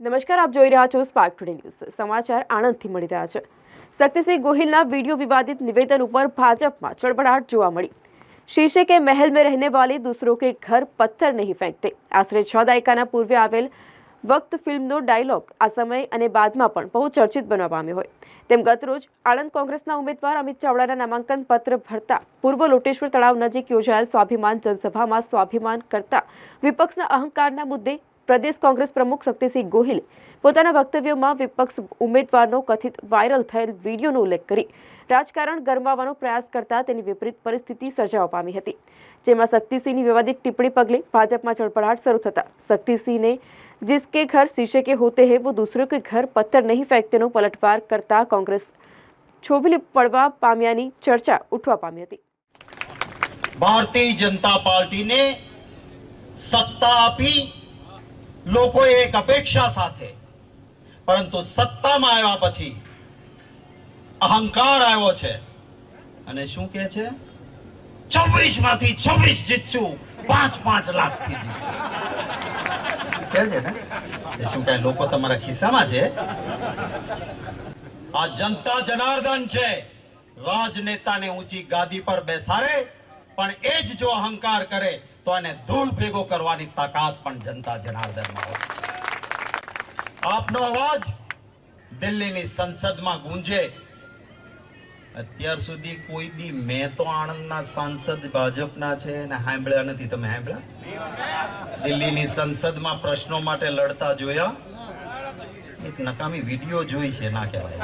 નમસ્કાર, આપ જોઈ રહ્યા છો સ્પાર્ક ટુડે ન્યૂઝ સમાચાર આણંદથી મળી રહ્યા છે. શક્તિસિંહ ગોહિલના વીડિયો વિવાદિત નિવેદન ઉપર ભાજપમાં ચળબડાટ જોવા મળી. શીર્ષકે મહેલ મેં રહેને વાલી દૂસરો કે ઘર પથ્થર નહીં ફેંકતે. આશરે છ દાયકાના પૂર્વે આવેલ વક્ત ફિલ્મનો ડાયલોગ આ સમય અને બાદમાં પણ બહુ ચર્ચિત બનવા પામ્યો હોય. તેમ ગતરોજ આણંદ કોંગ્રેસના ઉમેદવાર અમિત ચાવડાના નામાંકન પત્ર ભરતા પૂર્વ લોટેશ્વર તળાવ નજીક યોજાયેલ સ્વાભિમાન જનસભામાં સ્વાભિમાન કરતા વિપક્ષના અહંકારના મુદ્દે પ્રદેશ કોંગ્રેસ પ્રમુખ શક્તિસિંહ ગોહિલે પોતાના વક્તવ્યોમાં વિપક્ષ ઉમેદવારનો કથિત વાયરલ થયેલ વિડીયોનો ઉલ્લેખ કરી રાજકારણ ગરમાવવાનો પ્રયાસ કરતા તેની વિપરીત પરિસ્થિતિ સર્જાવા પામી હતી જેમાં શક્તિસિંહની વિવાદિત ટિપ્પણી પગલે ભાજપમાં ચળપળાટ શરૂ થતા શક્તિસિંહને जिसके घर शीशे के होते हैं वो दूसरों के घर पत्थर નહીં ફેંકતેનો પલટવાર કરતા કોંગ્રેસ છોભલી પડવા પામ્યાની ચર્ચા ઉઠવા પામી હતી ભારતીય જનતા પાર્ટીને સત્તા આપી લોકોએ એક અપેક્ષા સાથે, પરંતુ સત્તામાં આવ્યા પછી અહંકાર આવ્યો છે. અને શું કે છે? છવ્વીસમાંથી છવ્વીસ જીતશું પાંચ પાંચ લાખથી જીતશું ને? શું કઈ લોકો તમારા ખિસ્સામાં છે? આ જનતા જનાર્દન છે. રાજનેતાને ઊંચી ગાદી પર બેસાડે, પણ એ જ જો અહંકાર કરે તો એને ધૂળ ભેગો કરવાની તાકાત પણ જનતા જનાર્દનમાં હોય. આપનો અવાજ દિલ્હીની સંસદમાં ગુંજે. અત્યાર સુધી કોઈ દી મેં તો આણંદના સાંસદ ભાજપના છે ને સાંભળ્યા નથી, તમે સાંભળ્યા? દિલ્હીની સંસદમાં પ્રશ્નો માટે લડતા જોયા. એક નકામી વીડિયો જોઈ છે, ના કહેવાય.